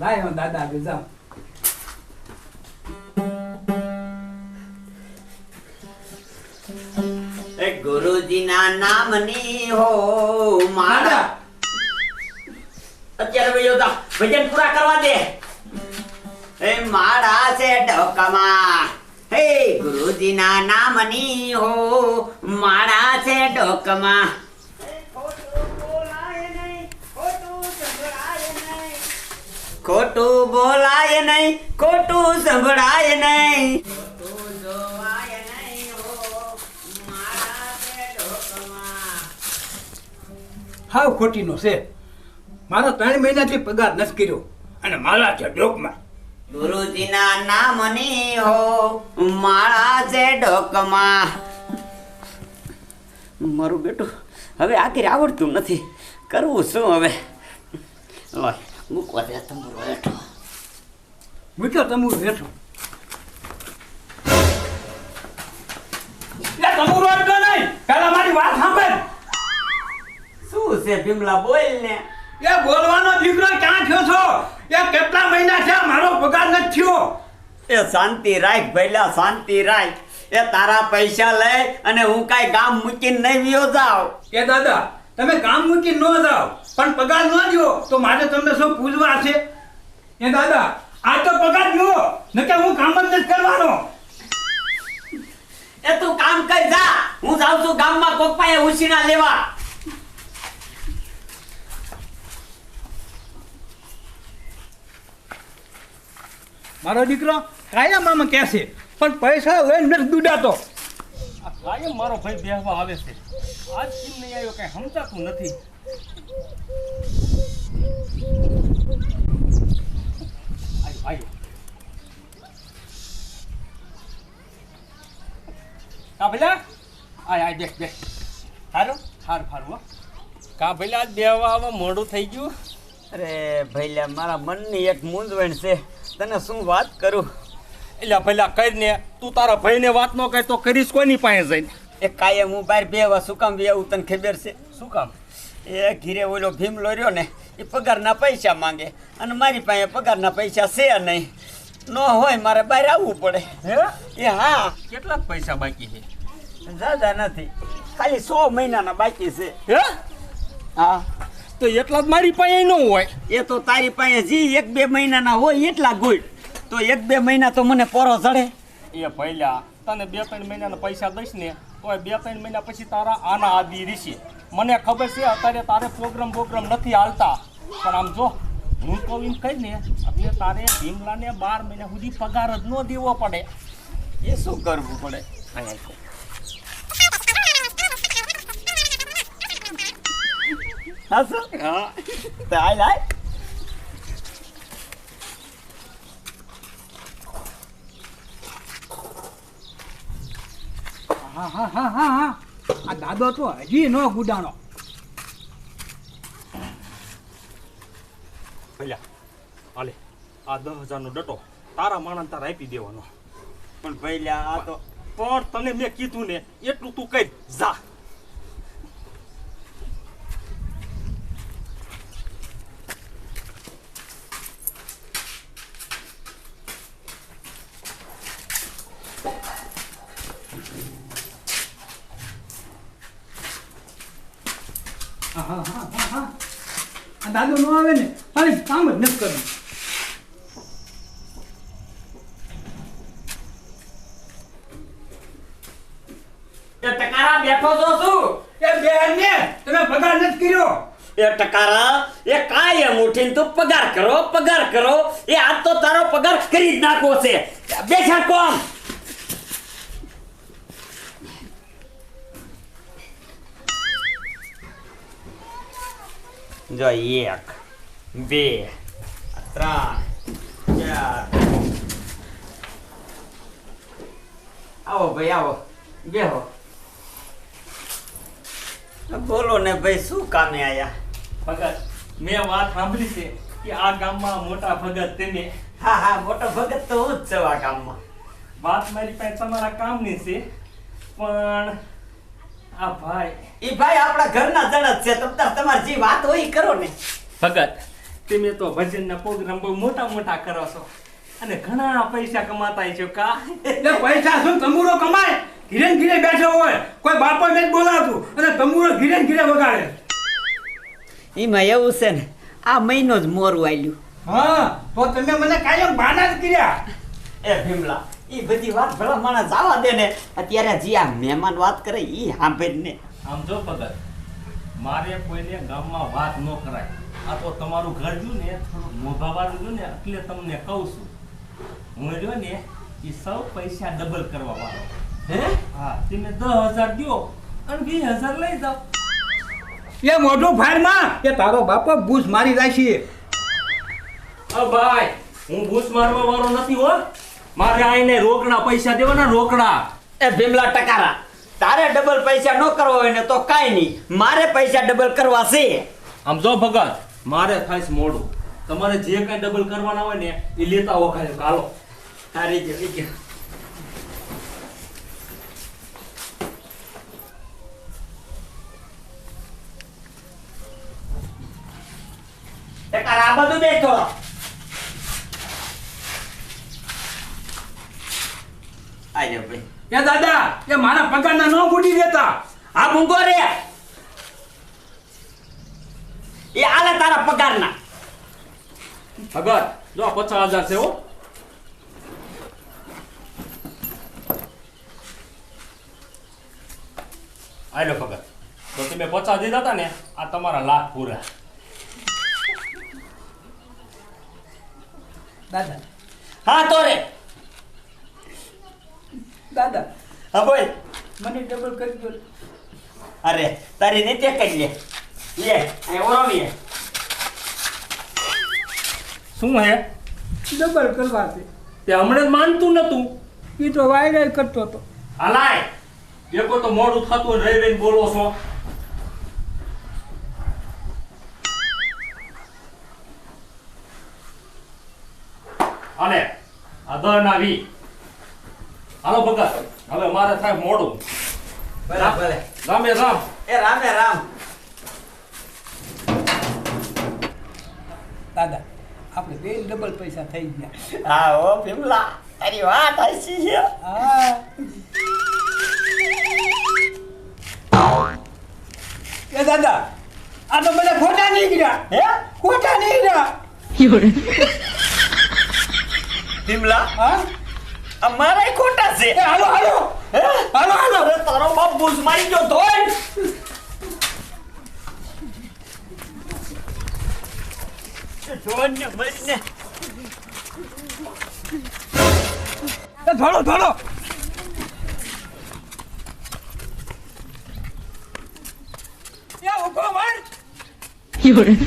લાય દાદા આગળ ગુરુજીના નામની હો માળા અત્યારે ભાઈઓ તા ભજન પૂરા કરવા દે એ માળા છે ડોકામાં હે ગુરુજીના નામની હો માળા છે ડોકમાં ખોટું બોલાય નહીં ખોટું સંભળાય નહીં. હાવ ખોટીનો છે. મારો ત્રણ મહિનાથી પગાર નથી કર્યો અને મારા છે ડોકમાં. ગુરુજીના નામની હો માળા છે ડોકમાં. મારું બેટું હવે આખી આવડતું નથી. કરવું શું હવે? દે તમારો બેઠો મૂક્યો તમું હેઠો. લે તમું નહીં પેલા મારી વાત સાંભળ. શું છે ભીમલા બોલ ને. એ બોલવાનો દીકરો ક્યાં થયો છો? એ કેટલા મહિના છે મારો પગાર નથી થયો? એ શાંતિ રાખ ભૈલા શાંતિ રાખ. એ તારા પૈસા લઈ અને હું કાંઈ ગામ મૂકીને નહીં વિયો જાવ એ દાદા તમે કામ મૂકી ન જાઓ. પણ પગાર ન દો તો મારે તમને શું પૂછવા છે? એ દાદા આ તો પગાર જુઓ નકે હું કામ જ નથી કરવાનો. એ તું કામ કઈ જા. હું જાઉં છું ગામમાં કોક પાસે ઉછીના લેવા. મારો દીકરો કાયા મામા કહે છે પણ પૈસા લઈને નથી દુડાતો. કાયમ મારો ભાઈ બેહવા આવે છે. આજ કેમ નહીં આવ્યો કઈ સમજાતું નથી. આયો, આયો. આય બેસ બેસ. સારું સારું સારું હો. કા ભલા આજ બેહવા આવવા મોડું થઈ ગયું? અરે ભૈલા મારા મનની એક મૂંઝવણ છે. તને શું વાત કરું? એટલે ભલા કરીને તું તારા ભાઈને વાત ન કહે તો કરીશ કોની પાસે જઈને? એ કાયમ હું બહાર બે શું કામ બેવું તને ખબર છે? શું કામ? એ ઘીરે ઓલો ભીમ રહ્યો ને એ પગારના પૈસા માંગે અને મારી પાસે પગારના પૈસા છે નહીં. ન હોય મારે બહાર આવવું પડે. હે? એ હા. કેટલાક પૈસા બાકી છે? દાદા નથી. ખાલી સો મહિનાના બાકી છે. હે? હા. તો એટલા જ મારી પાસે ન હોય. એ તો તારી પાસે જી એક બે મહિનાના હોય એટલા ગુડ તો એક બે મહિના તો મને પોરો ચડે એ ભૈલા તને બે ત્રણ મહિનાના પૈસા દઈશ ને તો બે ત્રણ મહિના પછી તારા આના આદિ રીશે. મને ખબર છે અત્યારે તારે પ્રોગ્રામ પ્રોગ્રામ નથી હાલતા. પણ આમ જો હું તો એમ કહી ને એટલે તારે ભીમલાને બાર મહિના સુધી પગાર જ ન દેવો પડે. એ શું કરવું પડે? હા સર? હા. તો આ હાલ. હા હા હા હા હા. આ દાદો તો હજી ન ગુડાણો. ભૈલા હાલે, આ દસ હજારનો ડટો તારા માણસ તારા આપી દેવાનો. પણ પહેલા આ તો પણ તને મેં કીધું ને, એટલું તું કઈ જા. હા હા હા હા હા આ દાદો ન આવે ને તારે કામ જ નથી કરવું. એ ટકારા બેઠો છો શું? એ બેન ને તમે પગાર નથી કર્યો. એ ટકારા એ કાયમ ઉઠીને તું પગાર કરો પગાર કરો. એ આજ તો તારો પગાર કરી જ નાખવો છે. બેઠા કોમ. જો એક બે ત્રણ ચાર આવો ભાઈ આવો બેહો બોલો ને ભાઈ શું કામે આયા ભગત મેં વાત સાંભળી છે કે આ ગામમાં મોટા ભગત તેને હા હા મોટો ભગત તો હું જ છું આ ગામમાં. વાત મારી પાસે તમારા કામની છે પણ આ ભાઈ. ઈ ભાઈ આપણા ઘરના જણ છે. તમતાર તમારી જે વાત હોય ઈ કરો ને. ભગત. તમે તો ભજનના પ્રોગ્રામ બહુ મોટા મોટા કરો છો. અને ઘણા પૈસા કમાતા છો કા? એટલે પૈસા શું? તંબુરો કમાય? ઘીરે ને ઘીરે બેઠો હોય. કોઈ બાપો નથી બોલાવતું. અને તંબુરો ઘીરે ને ઘીરે વગાડે. એમાં એવું છે ને આ મહિનો જ મોરું આલ્યું હા તો તમે મને કાયમ બાના જ કર્યા. એ ભીમલા એ બધી વાત ભલા માણસ જવા દે ને. અત્યારે જે આ મહેમાન વાત કરે ઈ સાંભળ ને. આમ જો ભગત મારે કોઈને ગામમાં વાત ન કરાય. આ તો તમારું ઘર જો ને થોડું મોભાવાળું જો ને એટલે તમને કહું છું. હું જો ને એ સૌ પૈસા ડબલ કરવા વાળો. હે? હા તમે દસ હજાર દ્યો અને વીસ હજાર લઈ જાઓ. એ મોઢું ફાડમાં એ તારો બાપો ભૂસ મારી રાશી અ ભાઈ હું ભૂસ મારવા વાળો નથી હો. મારે આઈને રોકડા પૈસા દેવાના રોકડા. એ ભીમલા ટકારા તારે ડબલ પૈસા ન કરવા હોય ને તો કઈ નહીં. મારે પૈસા ડબલ કરવા છે. આમ જો ભગત મારે થાય મોડું. તમારે જે કઈ ડબલ કરવાના હોય ને એ લેતા ખાલી. કાલો તારી કે ટકારા આ બધું બેઠો. આજો ભાઈ. એ દાદા એ મારા પગારના ન બુડી દેતા. આ મૂંગો રે. એ આલે તારા પગારના. ભગત જો પચાસ હજાર છે હો. આલો ભગત તો તમે પચાસ દીધા હતા ને આ તમારા લાખ પૂરા. દાદા. હા તો રે. દાદા. હા બોલ. મને ડબલ કરી દો. અરે તારી નીચે કરી લે. લે અહીં ઓરાવીએ શું હે? ડબલ કરવા છે તે હમણાં જ માનતું નતું. એ તો વાયરલ કરતો હતો. હલાય. દેખો તો મોડું થતું રહી રહીને બોલો છો. અને દહ ના વી. હાલો ભગત હવે મારે થાય મોડું. ભલે ભલે. રામે રામ. એ રામે રામ. દાદા આપણે બે ડબલ પૈસા થઈ ગયા. હા ઓ ભીમલા તારી વાત આવી છે. હા. એ દાદા આ તો મને ખોટા નીકળ્યા. હે? ખોટા નીકળ્યા. ભીમલા હા? અમારાય ખોટા છે. હાલો હાલો. હાલો હાલો. અરે તારો બાપ ભૂસ મારી ગયો ધોઈ. જોઈને મરીને એ ધોળો ધોળો. એ ઊભો મર 有人，